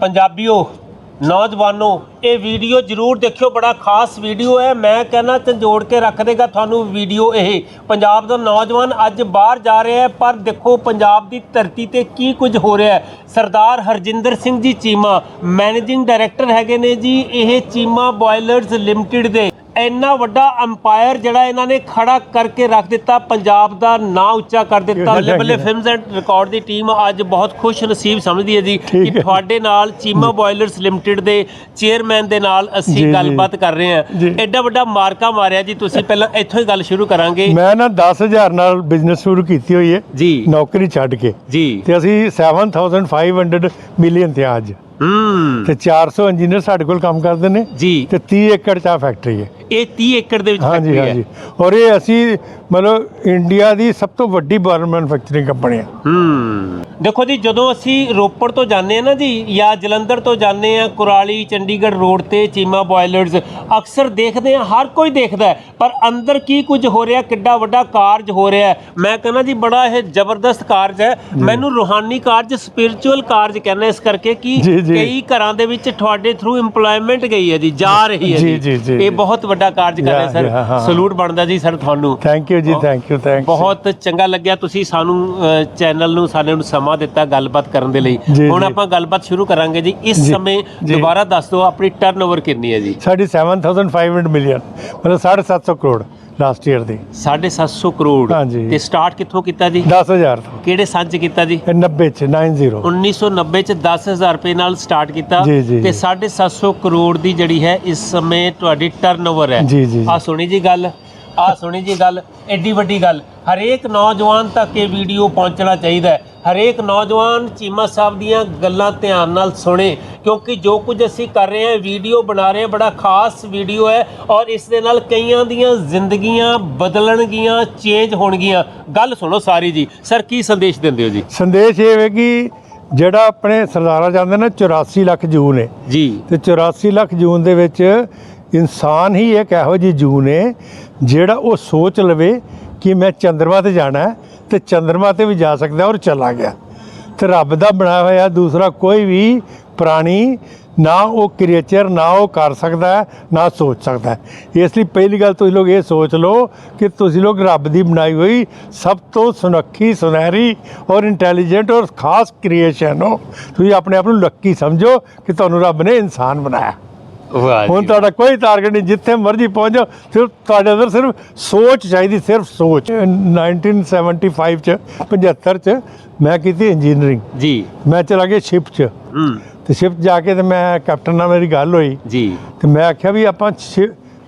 ਪੰਜਾਬੀਓ, ਨੌਜਵਾਨੋ, ਇਹ ਵੀਡੀਓ ਜਰੂਰ ਦੇਖਿਓ, ਬੜਾ ਖਾਸ ਵੀਡੀਓ ਹੈ। ਮੈਂ ਕਹਿੰਦਾ ਝੰਜੋੜ ਕੇ ਰੱਖ ਦੇਗਾ ਤੁਹਾਨੂੰ ਵੀਡੀਓ ਇਹ। ਪੰਜਾਬ ਦਾ ਨੌਜਵਾਨ ਅੱਜ ਬਾਹਰ ਜਾ ਰਿਹਾ ਹੈ, ਪਰ ਦੇਖੋ ਪੰਜਾਬ ਦੀ ਧਰਤੀ ਤੇ ਕੀ ਕੁਝ ਹੋ ਰਿਹਾ ਹੈ। ਸਰਦਾਰ ਹਰਜਿੰਦਰ ਸਿੰਘ ਜੀ ਚੀਮਾ, ਮੈਨੇਜਿੰਗ ਡਾਇਰੈਕਟਰ ਹੈਗੇ ਨੇ ਜੀ, ਇਹ ਚੀਮਾ ਬਾਇਲਰਸ ਲਿਮਟਿਡ ਦੇ। ਇੰਨਾ ਵੱਡਾ ਅੰਪਾਇਰ ਜਿਹੜਾ ਇਹਨਾਂ ਨੇ ਖੜਾ ਕਰਕੇ ਰੱਖ ਦਿੱਤਾ ਪੰਜਾਬ ਦਾ ਨਾਂ ਉੱਚਾ ਕਰ ਦਿੱਤਾ। Balle Balle films and record the team ਅੱਜ ਬਹੁਤ ਖੁਸ਼ ਨਸੀਬ ਸਮਝਦੀ ਹੈ ਜੀ ਕਿ। ਤੁਹਾਡੇ ਨਾਲ ਚੀਮਾ ਬਾਇਲਰਸ ਲਿਮਟਿਡ ਦੇ ਚੇਅਰਮੈਨ ਦੇ ਨਾਲ ਅਸੀਂ। ਗੱਲਬਾਤ ਕਰ ਰਹੇ ਹਾਂ। ਐਡਾ ਵੱਡਾ ਮਾਰਕਾ ਮਾਰਿਆ ਜੀ ਤੁਸੀਂ ਪਹਿਲਾਂ ਇੱਥੋਂ ਹੀ ਗੱਲ ਸ਼ੁਰੂ ਕਰਾਂਗੇ। ਮੈਂ ਨਾ 10000 ਨਾਲ ਬਿਜ਼ਨਸ ਸ਼ੁਰੂ ਕੀਤੀ ਹੋਈ ਹੈ। ਜੀ। ਨੌਕਰੀ ਛੱਡ ਕੇ। ਜੀ। ਤੇ ਅਸੀਂ 7500 ਮਿਲੀਅਨ ਤੇ ਅੱਜ। ਹੂੰ। ਤੇ 400 ਇੰਜੀਨੀਅਰ ਸਾਡੇ ਕੋਲ ਕੰਮ ਕਰਦੇ ਨੇ ਜੀ। ਤੇ 30 ਏਕੜ ਚਾਹ ਫੈਕਟਰੀ ਹੈ। ਇਹ 30 ਏਕੜ ਦੇ ਵਿੱਚ ਹਾਂਜੀ ਫੈਕਟਰੀ ਹਾਂਜੀ। ਹੈ ਔਰ ਇਹ ਅਸੀਂ ਮਤਲਬ ਇੰਡੀਆ ਦੀ ਸਭ ਤੋਂ ਵੱਡੀ ਬਾਰ ਮੈਨੂਫੈਕਚਰਿੰਗ ਕੰਪਨੀ ਹੈ। ਹੂੰ। ਦੇਖੋ ਜੀ ਜਦੋਂ ਅਸੀਂ ਰੋਪੜ ਤੋਂ ਜਾਂਦੇ ਆ ਨਾ ਜੀ ਜਾਂ ਜਲੰਧਰ ਤੋਂ ਜਾਂਦੇ ਆ ਕੁਰਾਲੀ ਚੰਡੀਗੜ੍ਹ ਰੋਡ ਤੇ ਚੀਮਾ ਬਾਇਲਰਸ ਅਕਸਰ ਦੇਖਦੇ ਆ ਹਰ ਕੋਈ ਦੇਖਦਾ ਹੈ, ਪਰ ਅੰਦਰ ਕੀ ਕੁਝ ਹੋ ਰਿਹਾ ਕਿੱਡਾ ਵੱਡਾ ਕਾਰਜ ਹੋ ਰਿਹਾ ਹੈ। ਮੈਂ ਕਹਿੰਦਾ ਜੀ ਬੜਾ ਇਹ ਜ਼ਬਰਦਸਤ ਕਾਰਜ ਹੈ। ਮੈਨੂੰ ਰੂਹਾਨੀ ਕਾਰਜ ਸਪਿਰਚੁਅਲ ਕਾਰਜ ਕਹਿੰਦੇ ਇਸ ਕਰਕੇ ਕਿ ਜੀ, ਜੀ। ਕਈ ਘਰਾਂ ਦੇ ਵਿੱਚ ਤੁਹਾਡੇ ਥਰੂ ਏਮਪਲੋਇਮੈਂਟ ਗਈ ਹੈ ਜੀ ਜਾ ਰਹੀ ਹੈ ਜੀ, ਜੀ, ਜੀ, ਇਹ ਬਹੁਤ ਵੱਡਾ ਕਾਰਜ ਕਰ ਰਹੇ ਸਰ। ਸਲੂਟ ਬਣਦਾ ਜੀ ਸਰ ਤੁਹਾਨੂੰ। ਥੈਂਕ ਯੂ ਜੀ ਥੈਂਕ ਯੂ ਥੈਂਕ ਬਹੁਤ ਚੰਗਾ ਲੱਗਿਆ ਤੁਸੀਂ ਸਾਨੂੰ ਚੈਨਲ ਨੂੰ ਸਾਡੇ ਨੂੰ ਸਮਾਂ ਦਿੱਤਾ ਗੱਲਬਾਤ ਕਰਨ ਦੇ ਲਈ। ਹੁਣ। ਆਪਾਂ ਗੱਲਬਾਤ ਸ਼ੁਰੂ ਕਰਾਂਗੇ ਜੀ। ਇਸ ਸਮੇਂ। ਦੁਬਾਰਾ ਦੱਸ ਦਿਓ ਆਪਣੀ ਟਰਨਓਵਰ ਕਿੰਨੀ ਹੈ ਜੀ। ਸਾਡੀ 7500 ਮਿਲੀਅਨ ਮਤਲਬ 750 ਕਰੋੜ। ਲਾਸਟ ਈਅਰ ਦੀ। 750 ਕਰੋੜ। ਹਾਂਜੀ। ਤੇ ਸਟਾਰਟ ਕਿੱਥੋਂ ਕੀਤਾ ਜੀ? 10000 ਤੋਂ। ਕਿਹੜੇ ਸਾਲ ਚ ਕੀਤਾ ਜੀ? ਇਹ 90 ਚ 90 1990 ਚ 10000 ਰੁਪਏ ਨਾਲ ਸਟਾਰਟ ਕੀਤਾ। ਜੀ, ਜੀ, ਤੇ ਜੀ। 750 ਕਰੋੜ ਦੀ ਜਿਹੜੀ ਹੈ ਇਸ ਸਮੇਂ ਤੁਹਾਡੀ ਟਰਨਓਵਰ ਹੈ। ਜੀ, ਜੀ, ਜੀ। ਆ ਸੁਣੀ ਜੀ ਗੱਲ? ਆ ਸੁਣੀ ਜੀ ਗੱਲ ਐਡੀ ਵੱਡੀ ਗੱਲ। ਹਰੇਕ ਨੌਜਵਾਨ ਤੱਕ ਇਹ ਵੀਡੀਓ ਪਹੁੰਚਣਾ ਚਾਹੀਦਾ ਹੈ। ਹਰੇਕ ਨੌਜਵਾਨ ਚੀਮਾ ਸਾਹਿਬ ਦੀਆਂ ਗੱਲਾਂ ਧਿਆਨ ਨਾਲ ਸੁਣੇ ਕਿਉਂਕਿ ਜੋ ਕੁਝ ਅਸੀਂ ਕਰ ਰਹੇ ਹਾਂ ਵੀਡੀਓ ਬਣਾ ਰਹੇ ਹਾਂ ਬੜਾ ਖਾਸ ਵੀਡੀਓ ਹੈ ਔਰ ਇਸ ਦੇ ਨਾਲ ਕਈਆਂ ਦੀਆਂ ਜ਼ਿੰਦਗੀਆਂ ਬਦਲਣਗੀਆਂ ਚੇਂਜ ਹੋਣਗੀਆਂ। ਗੱਲ ਸੁਣੋ ਸਾਰੀ ਜੀ। ਸਰ ਕੀ ਸੰਦੇਸ਼ ਦਿੰਦੇ ਹੋ ਜੀ? ਸੰਦੇਸ਼ ਇਹ ਹੈ ਕਿ ਜਿਹੜਾ ਆਪਣੇ ਸਰਦਾਰਾ ਜਾਂਦੇ ਨੇ 84 ਲੱਖ ਜੂਨ ਹੈ ਜੀ। ਤੇ 84 ਲੱਖ ਜੂਨ ਦੇ ਵਿੱਚ ਇਨਸਾਨ ਹੀ ਇੱਕ ਇਹੋ ਜਿਹੀ ਜੂਨ ਹੈ ਜਿਹੜਾ ਉਹ ਸੋਚ ਲਵੇ ਕਿ ਮੈਂ ਚੰਦਰਮਾ ਤੇ ਜਾਣਾ ਹੈ ਤੇ ਚੰਦਰਮਾ ਤੇ ਵੀ ਜਾ ਸਕਦਾ ਔਰ ਚਲਾ ਗਿਆ। ਤੇ ਰੱਬ ਦਾ ਬਣਾਇਆ ਹੋਇਆ ਦੂਸਰਾ ਕੋਈ ਵੀ ਪ੍ਰਾਣੀ ਨਾ ਉਹ ਕ੍ਰੀਏਚਰ, ਨਾ ਉਹ ਕਰ ਸਕਦਾ ਹੈ, ਨਾ ਸੋਚ ਸਕਦਾ ਹੈ। ਇਸ ਲਈ ਪਹਿਲੀ ਗੱਲ ਤੁਸੀਂ ਲੋਕ ਇਹ ਸੋਚ ਲਓ ਕਿ ਤੁਸੀਂ ਲੋਕ ਰੱਬ ਦੀ ਬਣਾਈ ਹੋਈ ਸਭ ਤੋਂ ਸੁਨੱਖੀ, ਸੁਨਹਿਰੀ ਔਰ ਇੰਟੈਲੀਜੈਂਟ ਔਰ ਖਾਸ ਕ੍ਰੀਏਸ਼ਨ ਹੋ। ਤੁਸੀਂ ਆਪਣੇ ਆਪ ਨੂੰ ਲੱਕੀ ਸਮਝੋ ਕਿ ਤੁਹਾਨੂੰ ਰੱਬ ਨੇ ਇਨਸਾਨ ਬਣਾਇਆ। ਵਾਹ ਹੁਣ ਤੁਹਾਡਾ ਕੋਈ ਟਾਰਗੇਟ ਨਹੀਂ ਜਿੱਥੇ ਮਰਜ਼ੀ ਪਹੁੰਚ ਜਾਓ ਸਿਰਫ ਤੁਹਾਡੇ ਅੰਦਰ ਸਿਰਫ ਸੋਚ ਚਾਹੀਦੀ ਸਿਰਫ ਸੋਚ। 1975 ਚ 75 ਚ ਮੈਂ ਕੀਤੀ ਇੰਜੀਨੀਅਰਿੰਗ ਜੀ। ਮੈਂ ਚਲਾ ਗਿਆ ਸ਼ਿਪ ਚ। ਹੂੰ। ਤੇ ਸ਼ਿਪ ਜਾ ਕੇ ਤੇ ਮੈਂ ਕੈਪਟਨ ਨਾਲ ਮੇਰੀ ਗੱਲ ਹੋਈ। ਜੀ। ਤੇ ਮੈਂ ਆਖਿਆ ਵੀ ਆਪਾਂ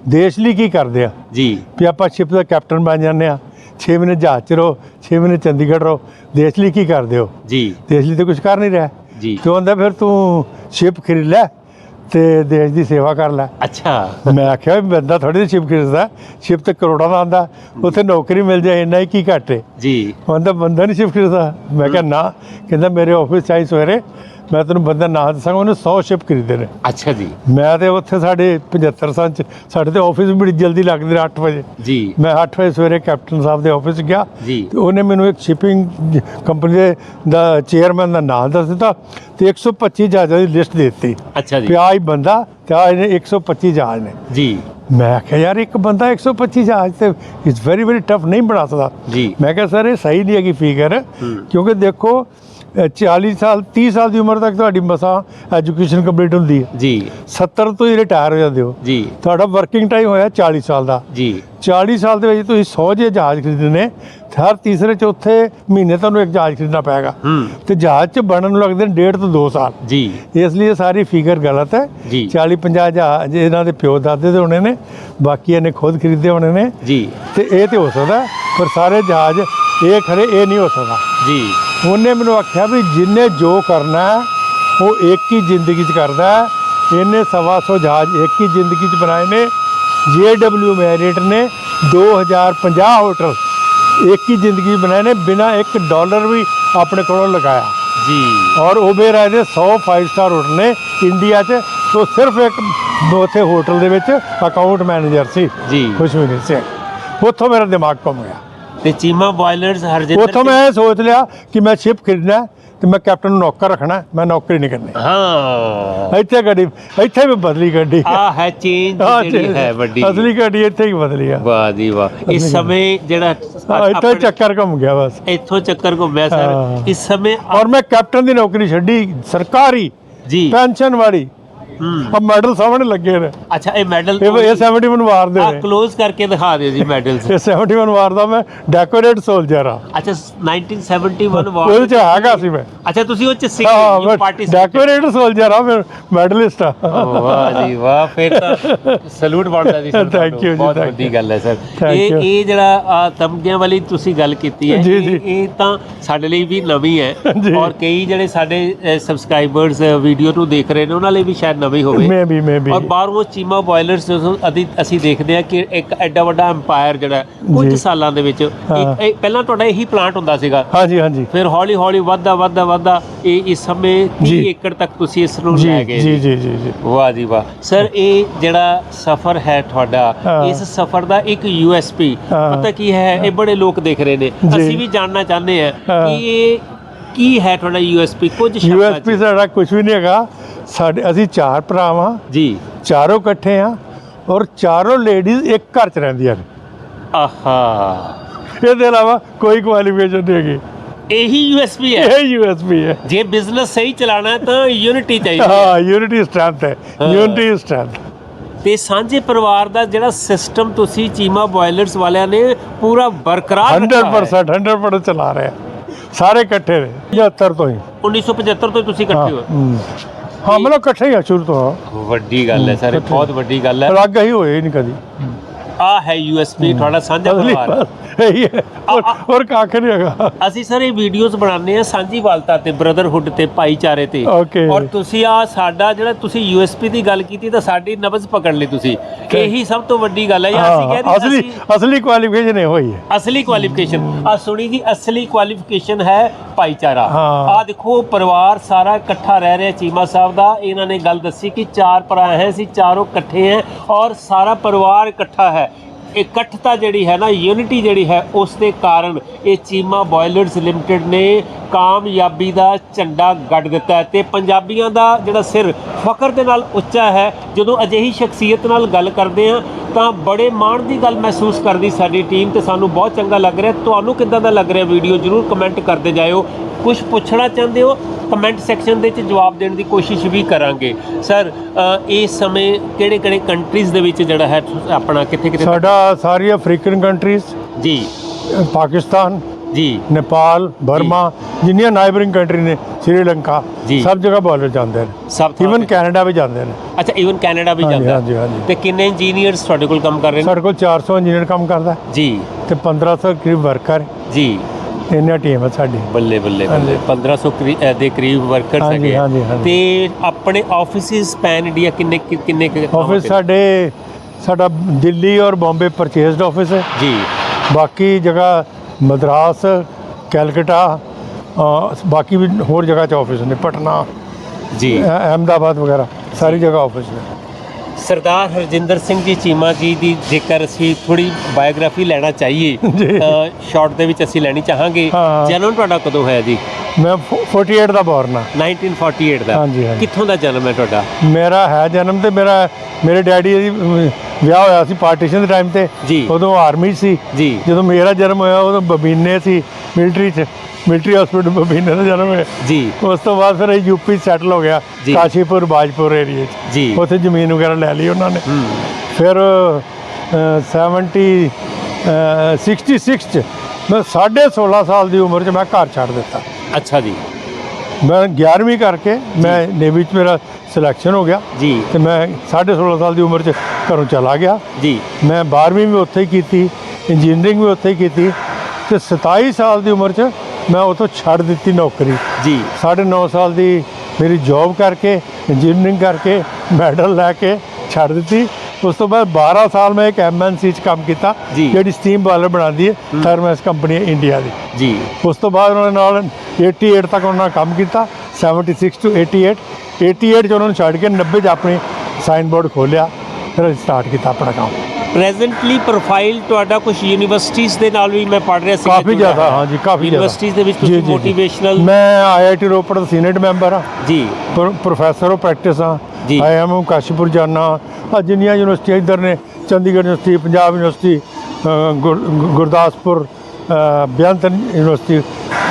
ਦੇਸ਼ ਲਈ ਕੀ ਕਰਦੇ ਆ? ਜੀ। ਵੀ ਆਪਾਂ ਸ਼ਿਪ ਦਾ ਕੈਪਟਨ ਬਣ ਜਾਂਦੇ ਆ। 6 ਮਹੀਨੇ ਜਹਾਜ਼ ਚ ਰਹੋ 6 ਮਹੀਨੇ ਚੰਡੀਗੜ੍ਹ ਰਹੋ। ਦੇਸ਼ ਲਈ ਕੀ ਕਰਦੇ ਹੋ? ਜੀ। ਦੇਸ਼ ਲਈ ਤਾਂ ਕੁਝ ਕਰ ਨਹੀਂ ਰਿਹਾ। ਜੀ। ਤੇ ਕਹਿੰਦਾ ਫਿਰ ਤੂੰ ਸ਼ਿਪ ਖਰੀਦ ਲੈ। ਤੇ ਦੇਸ਼ ਦੀ ਸੇਵਾ ਕਰ ਲੈ। ਅੱਛਾ। ਮੈਂ ਆਖਿਆ ਵੀ ਬੰਦਾ ਥੋੜੀ ਸ਼ਿਪ ਖਰੀਦਦਾ ਸ਼ਿਪ ਤੇ ਕਰੋੜਾਂ ਦਾ ਆਂਦਾ ਉੱਥੇ ਨੌਕਰੀ ਮਿਲ ਜਾਏ ਇੰਨਾ ਹੀ ਕੀ ਘਾਟੇ। ਜੀ। ਕਹਿੰਦਾ ਬੰਦਾ ਨਹੀਂ ਸ਼ਿਪ ਖਰੀਦਦਾ ਮੈਂ ਕਿਹਾ ਨਾ ਕਹਿੰਦਾ ਮੇਰੇ ਆਫਿਸ ਚਾਹੀ ਸਵੇਰੇ ਮੈਂ ਤੈਨੂੰ ਬੰਦਾ ਨਾਂ ਦੱਸਾਂਗਾ ਉਹਨੇ 100 ਸ਼ਿਪ ਖਰੀਦੇ ਨੇ। ਅੱਛਾ ਜੀ। ਮੈਂ ਤੇ ਉੱਥੇ ਸਾਡੇ 75 ਸਾਲ ਚ ਸਾਡੇ ਤੇ ਆਫਿਸ ਬੜੀ ਜਲਦੀ ਲੱਗਦੇ ਨੇ 8 ਵਜੇ। ਜੀ। ਮੈਂ 8 ਵਜੇ ਸਵੇਰੇ ਕੈਪਟਨ ਸਾਹਿਬ ਦੇ ਆਫਿਸ ਗਿਆ। ਤੇ ਉਹਨੇ ਮੈਨੂੰ ਇੱਕ ਸ਼ਿਪਿੰਗ ਕੰਪਨੀ ਦੇ ਦਾ ਚੇਅਰਮੈਨ ਦਾ ਨਾਮ ਦੱਸ ਦਿੱਤਾ ਤੇ 125 ਜਹਾਜ਼ਾਂ ਦੀ ਲਿਸਟ ਦੇ ਦਿੱਤੀ। ਅੱਛਾ ਜੀ। ਪਿਆ ਹੀ ਬੰਦਾ ਤੇ ਆ ਇਹਨੇ 125 ਜਹਾਜ਼ ਨੇ। ਜੀ। ਮੈਂ ਕਿਹਾ ਯਾਰ ਇੱਕ ਬੰਦਾ 125 ਜਹਾਜ਼ ਤੇ ਇਟਸ ਵੈਰੀ ਵੈਰੀ ਟਫ ਨਹੀਂ ਬਣਾ ਸਕਦਾ। ਜੀ। ਮੈਂ ਕਿਹਾ ਸਰ ਇਹ ਸਹੀ ਨਹੀਂ ਹੈਗੀ ਫਿਗਰ। ਕਿਉਂਕਿ ਦੇਖੋ 40 ਸਾਲ 30 ਸਾਲ ਦੀ ਉਮਰ ਤੱਕ ਤੁਹਾਡੀ ਮਸਾਂ ਐਜੂਕੇਸ਼ਨ ਕੰਪਲੀਟ ਹੁੰਦੀ ਹੈ। ਜੀ। 70 ਤੋਂ ਹੀ ਰਿਟਾਇਰ ਹੋ ਜਾਂਦੇ ਹੋ। ਜੀ। ਤੁਹਾਡਾ ਵਰਕਿੰਗ ਟਾਈਮ ਹੋਇਆ 40 ਸਾਲ ਦਾ। ਜੀ। 40 ਸਾਲ ਦੇ ਵਿੱਚ ਤੁਸੀਂ 100 ਜੇ ਜਹਾਜ਼ ਖਰੀਦਣੇ ਹਰ ਤੀਸਰੇ ਚੌਥੇ ਮਹੀਨੇ ਤੁਹਾਨੂੰ ਇੱਕ ਜਹਾਜ਼ ਖਰੀਦਣਾ ਪਏਗਾ। ਹੂੰ। ਤੇ ਜਹਾਜ਼ 'ਚ ਬਣਨ ਨੂੰ ਲੱਗਦੇ ਨੇ ਡੇਢ ਤੋਂ 2 ਸਾਲ। ਜੀ। ਇਸ ਲਈ ਸਾਰੀ ਫਿਗਰ ਗਲਤ ਹੈ। ਜੀ। 40 50 ਜਹਾਜ਼ ਇਹਨਾਂ ਦੇ ਪਿਓ ਦਾਦੇ ਦੇ ਹੋਣੇ ਨੇ ਬਾਕੀ ਇਹਨੇ ਖੁਦ ਖਰੀਦੇ ਹੋਣੇ ਨੇ। ਜੀ। ਤੇ ਇਹ ਤੇ ਹੋ ਸਕਦਾ ਪਰ ਸਾਰੇ ਜਹਾਜ਼ ਇਹ ਖਰੇ ਇਹ ਨਹੀਂ ਹੋ ਸਕਦਾ। ਜੀ। ਉਹਨੇ ਮੈਨੂੰ ਆਖਿਆ ਵੀ ਜਿੰਨੇ ਜੋ ਕਰਨਾ ਉਹ ਇੱਕ ਹੀ ਜ਼ਿੰਦਗੀ 'ਚ ਕਰਦਾ ਇਹਨੇ ਸਵਾ ਸੌ ਜਹਾਜ਼ ਇੱਕ ਹੀ ਜ਼ਿੰਦਗੀ 'ਚ ਬਣਾਏ ਨੇ। JW ਮੈਰਿਟ ਨੇ 2050 ਹੋਟਲ ਇੱਕ ਹੀ ਜ਼ਿੰਦਗੀ ਬਣਾਏ ਨੇ ਬਿਨਾ ਇੱਕ ਡਾਲਰ ਵੀ ਆਪਣੇ ਕੋਲੋਂ ਲਗਾਇਆ। ਜੀ। ਔਰ ਓਬੇਰਾਏ ਦੇ 100 5 ਸਟਾਰ ਹੋਟਲ ਨੇ ਇੰਡੀਆ 'ਚ। ਤੋਂ ਸਿਰਫ ਇੱਕ ਉੱਥੇ ਹੋਟਲ ਦੇ ਵਿੱਚ ਅਕਾਊਂਟ ਮੈਨੇਜਰ ਸੀ। ਜੀ। ਖੁਸ਼ਮੀਰ ਸਿੰਘ। ਉੱਥੋਂ ਮੇਰਾ ਦਿਮਾਗ ਘੁੰਮ ਗਿਆ। ਤੇ ਚੀਮਾ ਬਾਇਲਰਸ ਹਰਜਿੰਦਰ ਉੱਥੋਂ ਮੈਂ ਇਹ ਸੋਚ ਲਿਆ ਕਿ ਮੈਂ ਸ਼ਿਪ ਖਰੀਦਣਾ ਹੈ ਤੇ ਮੈਂ ਕੈਪਟਨ ਨੂੰ ਨੌਕਰ ਰੱਖਣਾ ਮੈਂ ਨੌਕਰੀ ਨਹੀਂ ਕਰਨੀ। ਹਾਂ। ਇੱਥੇ ਗੱਡੀ ਇੱਥੇ ਵੀ ਬਦਲੀ ਗੱਡੀ। ਆ ਹੈ ਚੇਂਜ ਜਿਹੜੀ ਹੈ ਵੱਡੀ। ਅਸਲੀ ਗੱਡੀ ਇੱਥੇ ਹੀ ਬਦਲੀ ਆ। ਵਾਹ ਜੀ ਵਾਹ। ਇਸ ਸਮੇਂ ਜਿਹੜਾ ਇੱਥੇ ਚੱਕਰ ਘੁੰਮ ਗਿਆ ਬਸ। ਇੱਥੋਂ ਚੱਕਰ ਘੁੰਮਿਆ ਸਰ। ਇਸ ਸਮੇਂ ਔਰ ਮੈਂ ਕੈਪਟਨ ਦੀ ਨੌਕਰੀ ਛੱਡੀ ਸਰਕਾਰੀ ਜੀ। ਪੈਨਸ਼ਨ ਵਾਲੀ। ਆ ਮੈਡਲ ਸਾਹਮਣੇ ਲੱਗੇ ਨੇ। ਅੱਛਾ ਇਹ ਮੈਡਲ ਇਹ ਇਹ 71 ਵਾਰ ਦੇ ਆ ਨੇ ক্লোਜ਼ ਕਰਕੇ ਦਿਖਾ ਦਿਓ ਜੀ ਮੈਡਲਸ ਇਹ 71 ਵਾਰ ਦਾ ਮੈਂ ਡੈਕੋਰੇਟ ਸੋਲਜਰ ਆ। ਅੱਛਾ 1971 ਉਹਦੇ ਵਾਰ ਚ ਹੈਗਾ ਸੀ ਮੈਂ। ਅੱਛਾ ਤੁਸੀਂ ਉਹ ਚ ਸੀ ਯੂ ਪਾਰਟਿਸਿਪੇਟ ਡੈਕੋਰੇਟ ਸੋਲਜਰ ਆ ਮੈਂ ਮੈਡਲਿਸਟ ਆ। ਵਾਹ ਜੀ ਵਾਹ ਫਿਰ ਤਾਂ ਸਲੂਟ ਬਣਦਾ ਜੀ ਸਰ Thank you ਜੀ, ਬਹੁਤ ਵੱਡੀ. ਗੱਲ ਹੈ ਸਰ। ਇਹ. ਇਹ ਜਿਹੜਾ ਤਮਗਿਆਂ ਵਾਲੀ ਤੁਸੀਂ ਗੱਲ ਕੀਤੀ ਹੈ ਇਹ- ਤਾਂ ਸਾਡੇ ਲਈ ਵੀ ਨਵੀਂ ਹੈ। ਔਰ ਕਈ ਜਿਹੜੇ ਸਾਡੇ ਸਬਸਕ੍ਰਾਈਬਰਸ ਵੀਡੀਓ ਨੂੰ ਦੇਖ ਰਹੇ ਨੇ ਉਹਨਾਂ ਲਈ ਵੀ ਸ਼ਾਇਦ ਨਵੀਂ ਹੋਵੇ। ਮੈਂ ਵੀ ਮੈਂ ਵੀ ਔਰ ਬਾਹਰੋਂ ਚੀਮਾ ਬਾਇਲਰਸ ਅਸੀਂ ਅਸੀਂ ਦੇਖਦੇ ਹਾਂ ਕਿ ਇੱਕ ਐਡਾ ਵੱਡਾ ਐਮਪਾਇਰ ਜਿਹੜਾ ਕੁਝ। ਸਾਲਾਂ ਦੇ ਵਿੱਚ ਪਹਿਲਾਂ ਤੁਹਾਡਾ ਇਹੀ ਪਲਾਂਟ ਹੁੰਦਾ ਸੀਗਾ। ਹਾਂਜੀ ਹਾਂਜੀ। ਫਿਰ ਹੌਲੀ ਹੌਲੀ ਵੱਧਦਾ ਵੱਧਦਾ ਵੱਧਦਾ ਇਹ ਇਸ ਸਮੇਂ 30 ਜੀ। ਏਕੜ ਤੱਕ ਤੁਸੀਂ ਇਸ ਨੂੰ ਲੈ ਗਏ ਜੀ ਜੀ। ਜੀ ਜੀ ਵਾਹ ਜੀ ਵਾਹ। ਸਰ ਇਹ ਜਿਹੜਾ ਸਫ਼ਰ ਹੈ ਤੁਹਾਡਾ। ਇਸ ਸਫ਼ਰ ਦਾ ਇੱਕ ਯੂਐਸਪੀ। ਪਤਾ ਕੀ ਹੈ? ਇਹ ਬੜੇ ਲੋਕ ਦੇਖ ਰਹੇ ਨੇ। ਅਸੀਂ ਵੀ ਜਾਣਨਾ ਚਾਹੁੰਦੇ ਹਾਂ। ਕਿ ਇਹ ਕੀ ਹੈ ਤੁਹਾਡਾ ਯੂਐਸਪੀ ਕੁਝ ਸ਼ਬਦਾਂ ਯੂਐਸਪੀ ਸਾਡਾ ਕੁਝ ਵੀ ਨਹੀਂ ਹੈਗਾ। ਸਾਡੇ ਅਸੀਂ ਚਾਰ ਭਰਾ ਵਾਂ। ਜੀ। ਚਾਰੋਂ ਇਕੱਠੇ ਆ ਔਰ ਚਾਰੋਂ ਲੇਡੀਜ਼ ਇੱਕ ਘਰ 'ਚ ਰਹਿੰਦੀਆਂ ਨੇ। ਆਹਾ। ਇਹਦੇ ਇਲਾਵਾ ਕੋਈ ਕੁਆਲੀਫਿਕੇਸ਼ਨ ਨਹੀਂ ਹੈਗੀ। ਇਹੀ ਯੂਐਸਪੀ ਹੈ। ਇਹ ਯੂਐਸਪੀ ਹੈ। ਜੇ ਬਿਜ਼ਨਸ ਸਹੀ ਚਲਾਣਾ ਹੈ ਤਾਂ ਯੂਨਿਟੀ ਚਾਹੀਦੀ ਹੈ। ਹਾਂ ਯੂਨਿਟੀ ਸਟਰੈਂਥ ਹੈ। ਯੂਨਿਟੀ ਸਟਰੈਂਥ ਤੇ ਸਾਂਝੇ ਪਰਿਵਾਰ ਦਾ ਜਿਹੜਾ ਸਿਸਟਮ ਤੁਸੀਂ ਚੀਮਾ ਬਾਇਲਰਸ ਵਾਲਿਆਂ ਨੇ ਪੂਰਾ ਬਰਕਰਾਰ ਰੱਖਿਆ ਹੈ। 100% 100% ਚਲਾ ਰਹੇ। ਸਾਰੇ ਇਕੱਠੇ ਨੇ। 75 ਤੋਂ ਹੀ। 1975 ਤੋਂ ਤੁਸੀਂ ਇਕੱਠੇ ਹੋ। ਹਾਂ ਮਤਲਬ ਇਕੱਠੇ ਹੀ ਆ ਸ਼ੁਰੂ ਤੋਂ। ਵੱਡੀ ਗੱਲ ਹੈ ਸਰ ਇਹ ਬਹੁਤ ਵੱਡੀ ਗੱਲ ਹੈ। ਅਲੱਗ ਹੀ ਹੋਏ ਨਹੀਂ ਕਦੀ। ਆ ਹੈ ਯੂਐਸਪੀ ਤੁਹਾਡਾ ਸਾਂਝਾ ਪਰਿਵਾਰ। ਇਹੀ ਹੈ। ਹੋਰ- ਹੋਰ ਕੱਖ ਨਹੀਂ ਹੈਗਾ। ਅਸੀਂ ਸਰ ਇਹ ਵੀਡੀਓਜ਼ ਬਣਾਉਂਦੇ ਆ ਸਾਂਝੀਵਾਲਤਾ ਤੇ ਬ੍ਰਦਰਹੁੱਡ ਤੇ ਭਾਈਚਾਰੇ ਤੇ। Okay. ਔਰ ਤੁਸੀਂ ਆ ਸਾਡਾ ਜਿਹੜਾ ਤੁਸੀਂ ਯੂਐਸਪੀ ਦੀ ਗੱਲ ਕੀਤੀ ਤਾਂ ਸਾਡੀ ਨਬਜ਼ ਪਕੜ ਲਈ ਤੁਸੀਂ। ਇਹੀ ਸਭ ਤੋਂ ਵੱਡੀ ਗੱਲ ਹੈ। ਜਾਂ ਅਸੀਂ ਹਾਂ, ਅਸਲੀ ਅਸੀਂ ਅਸਲੀ ਕੁਆਲੀਫਿਕੇਸ਼ਨ ਇਹ ਹੋਈ ਹੈ। ਅਸਲੀ ਕੁਆਲੀਫਿਕੇਸ਼ਨ ਆ ਸੁਣੀ ਜੀ ਅਸਲੀ ਕੁਆਲੀਫਿਕੇਸ਼ਨ ਹੈ ਭਾਈਚਾਰਾ। ਹਾਂ। ਆ ਦੇਖੋ ਪਰਿਵਾਰ ਸਾਰਾ ਇਕੱਠਾ ਰਹਿ ਰਿਹਾ ਚੀਮਾ ਸਾਹਿਬ ਦਾ। ਇਹਨਾਂ ਨੇ ਗੱਲ ਦੱਸੀ ਕਿ ਚਾਰ ਭਰਾ ਹੈ ਅਸੀਂ ਚਾਰੋਂ ਇਕੱਠੇ ਹੈ ਔਰ ਸਾਰਾ ਪਰਿਵਾਰ ਇਕੱਠਾ ਹੈ। ਇਕੱਠਤਾ ਜਿਹੜੀ ਹੈ ਨਾ, ਯੂਨਿਟੀ ਜਿਹੜੀ ਹੈ, ਉਸ ਦੇ ਕਾਰਨ ਇਹ ਚੀਮਾ ਬੋਇਲਰਸ ਲਿਮਟਿਡ ਨੇ ਕਾਮਯਾਬੀ ਦਾ ਝੰਡਾ ਗੱਡ ਦਿੱਤਾ ਹੈ ਤੇ ਪੰਜਾਬੀਆਂ ਦਾ ਜਿਹੜਾ ਸਿਰ ਫਖਰ ਦੇ ਨਾਲ ਉੱਚਾ ਹੈ। ਜਦੋਂ ਅਜਿਹੀ ਸ਼ਖਸੀਅਤ ਨਾਲ ਗੱਲ ਕਰਦੇ ਆ ਤਾਂ ਬੜੇ ਮਾਣ ਦੀ ਗੱਲ ਮਹਿਸੂਸ ਕਰਦੀ ਸਾਡੀ ਟੀਮ ਤੇ ਸਾਨੂੰ ਬਹੁਤ ਚੰਗਾ ਲੱਗ ਰਿਹਾ। ਤੁਹਾਨੂੰ ਕਿੱਦਾਂ ਦਾ ਲੱਗ ਰਿਹਾ ਵੀਡੀਓ? ਜਰੂਰ ਕਮੈਂਟ ਕਰਦੇ ਜਾਇਓ। ਕੁਝ ਪੁੱਛਣਾ ਚਾਹੁੰਦੇ ਹੋ ਕਮੈਂਟ ਸੈਕਸ਼ਨ ਦੇ ਵਿੱਚ ਜਵਾਬ ਦੇਣ ਦੀ ਕੋਸ਼ਿਸ਼ ਵੀ ਕਰਾਂਗੇ। ਸਰ ਇਸ ਸਮੇਂ ਕਿਹੜੇ ਕਿਹੜੇ ਕੰਟਰੀਜ਼ ਦੇ ਵਿੱਚ ਜਿਹੜਾ ਹੈ ਆਪਣਾ ਕਿੱਥੇ ਕਿੱਥੇ ਸਾਡਾ ਸਾਰੀ ਅਫਰੀਕਨ ਕੰਟਰੀਜ਼ ਜੀ। ਪਾਕਿਸਤਾਨ ਜੀ। ਨੇਪਾਲ ਬਰਮਾ ਜਿੰਨੀਆਂ ਨਾਈਬਰਿੰਗ ਕੰਟਰੀ ਨੇ ਸ੍ਰੀਲੰਕਾ ਜੀ। ਸਭ ਜਗ੍ਹਾ ਬਾਲਰ ਜਾਂਦੇ ਨੇ। ਸਭ ਥਾਂ ਇਵਨ ਤੇ। ਕੈਨੇਡਾ ਵੀ ਜਾਂਦੇ ਨੇ। ਅੱਛਾ ਇਵਨ ਕੈਨੇਡਾ ਵੀ ਹਾਂਜੀ, ਜਾਂਦਾ। ਹਾਂਜੀ, ਹਾਂਜੀ। ਤੇ ਕਿੰਨੇ ਇੰਜੀਨੀਅਰਸ ਤੁਹਾਡੇ ਕੋਲ ਕੰਮ ਕਰ ਰਹੇ ਨੇ? ਸਾਡੇ ਕੋਲ 400 ਇੰਜੀਨੀਅਰ ਕੰਮ ਕਰਦਾ। ਜੀ। ਤੇ 1500 ਕਰੀਬ ਵਰਕਰ ਜੀ। ਇੰਨਾ ਟੀਮ ਹੈ ਸਾਡੀ। ਬੱਲੇ ਬੱਲੇ ਬੱਲੇ। 1500 ਕਰੀ- ਅ, ਦੇ ਕਰੀਬ ਵਰਕਰਸ ਹਾਂਜੀ, ਹੈਗੇ ਆ। ਹਾਂਜੀ, ਹਾਂਜੀ। ਤੇ ਆਪਣੇ ਆਫਿਸਿਸ ਪੈਨ ਇੰਡੀਆ ਕਿੰਨੇ ਕਿ- ਕਿੰਨੇ ਕੁ ਥਾਵਾਂ ਆਫਿਸ ਤੇ? ਸਾਡੇ ਸਾਡਾ ਦਿੱਲੀ ਔਰ ਬੰਬੇ ਪਰਚੇਸਡ ਆਫਿਸ ਹੈ। ਜੀ। ਬਾਕੀ ਜਗ੍ਹਾ ਮਦਰਾਸ ਕੈਲਕਟਾ ਬਾਕੀ ਵੀ ਹੋਰ ਜਗ੍ਹਾ 'ਚ ਆਫਿਸ ਨੇ ਪਟਨਾ ਜੀ ਅਹਿਮਦਾਬਾਦ ਵਗੈਰਾ ਸਾਰੀ ਜਗ੍ਹਾ ਆਫਿਸ ਨੇ ਸਰਦਾਰ ਹਰਜਿੰਦਰ ਸਿੰਘ ਜੀ ਚੀਮਾ ਜੀ ਦੀ ਜੇਕਰ ਅਸੀਂ ਥੋੜੀ ਬਾਇਓਗ੍ਰਾਫੀ ਲੈਣਾ ਚਾਹੀਏ। ਤਾਂ ਸ਼ਾਰਟ ਦੇ ਵਿੱਚ ਅਸੀਂ ਲੈਣੀ ਚਾਹਾਂਗੇ। ਜਨਮ ਤੁਹਾਡਾ ਕਦੋਂ ਹੋਇਆ ਜੀ ਮੈਂ ਫੋ- 48 ਦਾ ਬੋਰਨ ਆ 1948 ਦਾ। ਹਾਂਜੀ, ਹਾਂਜੀ। ਕਿੱਥੋਂ ਦਾ ਜਨਮ ਹੈ ਤੁਹਾਡਾ? ਮੇਰਾ ਹੈ ਜਨਮ ਤੇ ਮੇਰਾ ਮੇਰੇ ਡੈਡੀ ਦੀ ਅਮ, ਵਿਆਹ ਹੋਇਆ ਸੀ ਪਾਰਟੀਸ਼ਨ ਦੇ ਟਾਈਮ ਤੇ। ਜੀ। ਉਦੋਂ ਆਰਮੀ ਸੀ। ਜੀ। ਜਦੋਂ ਮੇਰਾ ਜਨਮ ਹੋਇਆ ਉਦੋਂ ਬਬੀਨੇ ਸੀ ਮਿਲਟਰੀ 'ਚ। ਮਿਲਟਰੀ ਹਸਪੀਟਲ ਬਬੀਨੇ ਦਾ ਜਨਮ ਹੋਇਆ। ਜੀ। ਉਸ ਤੋਂ ਬਾਅਦ ਫਿਰ ਇਹ ਯੂਪੀ ਸੈਟਲ ਹੋ ਗਿਆ ਜੀ। ਕਾਸ਼ੀਪੁਰ ਬਾਜਪੁਰ ਏਰੀਏ 'ਚ। ਜੀ। ਉੱਥੇ ਜ਼ਮੀਨ ਵਗੈਰਾ ਲੈ ਲਈ ਉਹਨਾਂ ਨੇ। ਹੂੰ। ਫਿਰ ਅ, 70 ਅ, 66 ਚ ਮੈਂ 16.5 ਸਾਲ ਦੀ ਉਮਰ 'ਚ ਮੈਂ ਘਰ ਛੱਡ ਦਿੱਤਾ। ਅੱਛਾ ਜੀ। ਮੈਂ 11ਵੀਂ ਕਰਕੇ ਮੈਂ ਨੇਵੀ 'ਚ ਮੇਰਾ ਸਿਲੈਕਸ਼ਨ ਹੋ ਗਿਆ। ਜੀ। ਤੇ ਮੈਂ 16.5 ਸਾਲ ਦੀ ਉਮਰ 'ਚ ਘਰੋਂ ਚਲਾ ਗਿਆ। ਜੀ। ਮੈਂ 12ਵੀਂ ਵੀ ਉੱਥੇ ਹੀ ਕੀਤੀ ਇੰਜੀਨੀਅਰਿੰਗ ਵੀ ਉੱਥੇ ਹੀ ਕੀਤੀ ਤੇ 27 ਸਾਲ ਦੀ ਉਮਰ 'ਚ ਮੈਂ ਉਤੋਂ ਛੱਡ ਦਿੱਤੀ ਨੌਕਰੀ। ਜੀ। 9.5 ਸਾਲ ਦੀ ਮੇਰੀ ਜੌਬ ਕਰਕੇ ਇੰਜੀਨੀਅਰਿੰਗ ਕਰਕੇ ਮੈਡਲ ਲੈ ਕੇ ਛੱਡ ਦਿੱਤੀ। ਉਸ ਤੋਂ ਬਾਅਦ 12 ਸਾਲ ਮੈਂ ਇੱਕ ਐਮਐਨਸੀ 'ਚ ਕੰਮ ਕੀਤਾ। ਜਿਹੜੀ ਸਟੀਮ ਬਾਇਲਰ ਬਣਾਉਂਦੀ ਹੈ ਥਰਮਸ ਕੰਪਨੀ ਇੰਡੀਆ ਦੀ। ਜੀ। ਉਸ ਤੋਂ ਬਾਅਦ ਉਹਨਾਂ ਨਾਲ 88 ਤੱਕ ਉਹਨਾਂ ਨੇ ਕੰਮ ਕੀਤਾ 76 ਟੂ 88 88 ਚ ਉਹਨਾਂ ਨੂੰ ਛੱਡ ਕੇ 90 ਚ ਆਪਣੀ ਸਾਈਨ ਬੋਰਡ ਖੋਲਿਆ ਫਿਰ ਸਟਾਰਟ ਕੀਤਾ ਆਪਣਾ ਕੰਮ। ਪ੍ਰੈਜ਼ੈਂਟਲੀ ਪ੍ਰੋਫਾਈਲ ਤੁਹਾਡਾ ਕੁਝ ਯੂਨੀਵਰਸਿਟੀਜ਼ ਦੇ ਨਾਲ ਵੀ ਮੈਂ ਪੜ੍ਹ ਰਿਹਾ ਸੀ ਕਾਫੀ ਜ਼ਿਆਦਾ ਹਾਂ ਜੀ ਕਾਫੀ ਜ਼ਿਆਦਾ। ਯੂਨੀਵਰਸਿਟੀਜ਼ ਦੇ ਵਿੱਚ ਤੁਸੀਂ। ਮੋਟੀਵੇਸ਼ਨਲ ਮੈਂ ਆਈਆਈਟੀ ਰੋਪੜ ਦਾ ਸੀਨੀਅਰ ਮੈਂਬਰ ਹਾਂ। ਜੀ। ਪ੍ਰੋ- ਪ੍ਰੋਫੈਸਰ ਆਫ ਪ੍ਰੈਕਟਿਸ ਹਾਂ। ਜੀ। ਆਈਐਮ ਕਾਸ਼ੀਪੁਰ ਜਾਨਾ। ਆ ਜਿੰਨੀਆਂ ਯੂਨੀਵਰਸਿਟੀਆਂ ਇੱਧਰ ਨੇ Chandigarh university Punjab university Gurdaspur Beant university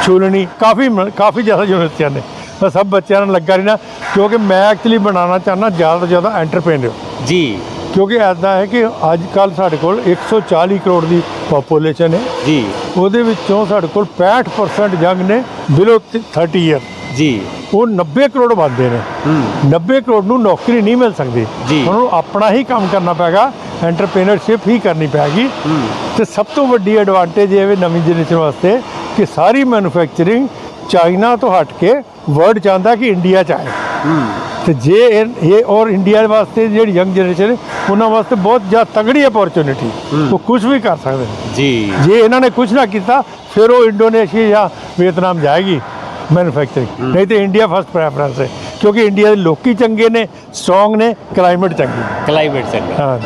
ਛੂਲਣੀ ਕਾਫੀ ਕਾਫੀ ਜ਼ਿਆਦਾ ਯੂਨੀਵਰਸਿਟੀਆਂ ਨੇ। ਸਭ ਬੱਚਿਆਂ ਨਾਲ ਲੱਗਾ ਰਹਿਣਾ ਕਿਉਂਕਿ ਮੈਂ ਐਕਚੁਅਲੀ ਬਣਾਉਣਾ ਚਾਹੁੰਦਾ ਜ਼ਿਆਦਾ ਤੋਂ ਜ਼ਿਆਦਾ ਐਂਟਰਪ੍ਰੇਨਰ ਜੀ। ਕਿਉਂਕਿ ਐਦਾਂ ਹੈ ਕਿ ਅੱਜ ਕੱਲ ਸਾਡੇ ਕੋਲ 140 ਕਰੋੜ ਦੀ ਪੋਪੂਲੇਸ਼ਨ ਹੈ। ਜੀ। ਉਹਦੇ ਵਿੱਚੋਂ ਸਾਡੇ ਕੋਲ 65% ਯੰਗ ਨੇ ਬਿਲੋ 30 ਇਅਰ ਜੀ। ਉਹ 90 ਕਰੋੜ ਬੰਦੇ ਨੇ। ਹੂੰ। 90 ਕਰੋੜ ਨੂੰ ਨੌਕਰੀ ਨਹੀਂ ਮਿਲ ਸਕਦੀ। ਉਹਨਾਂ ਨੂੰ ਆਪਣਾ ਹੀ ਕੰਮ ਕਰਨਾ ਪੈਗਾ ਐਂਟਰਪ੍ਰੀਨਰਸ਼ਿਪ ਹੀ ਕਰਨੀ ਪੈਗੀ। ਹੂੰ। ਤੇ ਸਭ ਤੋਂ ਵੱਡੀ ਐਡਵਾਂਟੇਜ ਇਹ ਵੀ ਨਵੀਂ ਜਨਰੇਸ਼ਨ ਵਾਸਤੇ ਕਿ ਸਾਰੀ ਮੈਨੂਫੈਕਚਰਿੰਗ ਚਾਈਨਾ ਤੋਂ ਹਟ ਕੇ ਵਰਲਡ ਚਾਹੁੰਦਾ ਕਿ ਇੰਡੀਆ ਚ ਆਏ। ਹੂੰ। ਤੇ ਜੇ ਇਹ ਔਰ ਇੰਡੀਆ ਵਾਸਤੇ ਜਿਹੜੀ ਯੰਗ ਜਨਰੇਸ਼ਨ ਉਹਨਾਂ ਵਾਸਤੇ ਬਹੁਤ ਜ਼ਿਆਦਾ ਤਗੜੀ ਅਪੋਰਚੁਨਿਟੀ ਉਹ ਕੁਝ ਵੀ ਕਰ ਸਕਦੇ ਨੇ। ਜੀ। ਜੇ ਇਹਨਾਂ ਨੇ ਕੁਝ ਨਾ ਕੀਤਾ ਫਿਰ ਉਹ ਇੰਡੋਨੇਸ਼ੀਆ ਜਾਂ ਵੀਅਤਨਾਮ ਜਾਏਗੀ ਮੈਨੂਫੈਕਚਰਿੰਗ ਨਹੀਂ ਤੇ ਇੰਡੀਆ ਫਸਟ ਪ੍ਰੈਫਰੈਂਸ ਹੈ। ਕਿਉਂਕਿ ਇੰਡੀਆ ਦੇ ਲੋਕੀ ਚੰਗੇ ਨੇ ਸਟਰੋਂਗ ਨੇ ਕਲਾਈਮੇਟ ਚੰਗੀ। ਕਲਾਈਮੇਟ ਚੰਗਾ। ਹਾਂ।